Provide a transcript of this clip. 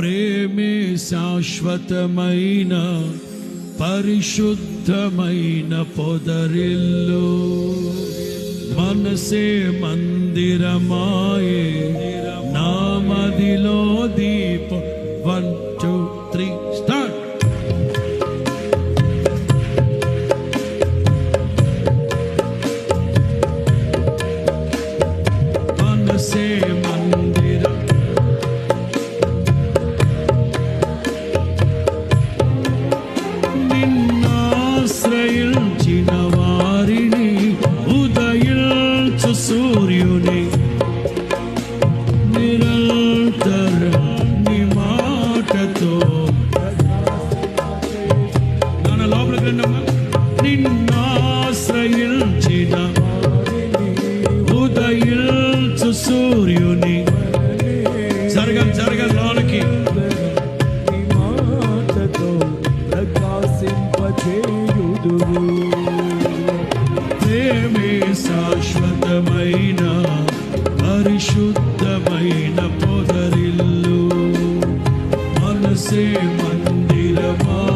ప్రేమే శాశ్వతమైన పరిశుద్ధమైన పొదరిల్లు. మనసే మందిరమాయే నామదిలో దీప వన్ టూ త్రీ స్టార్ సూర్యుని నిరంతరం నీ మాటతో. నాన్న లోపలికి రండమ్మా నిన్నాశ్రయించిన ఉదయించు సూర్యుని. జరగం జరగం లోనికి. నీ మాటతో ప్రకాశింపచేయుదువు పరిశుద్ధమైన పొదరిల్లు. మనసే మందిరమా?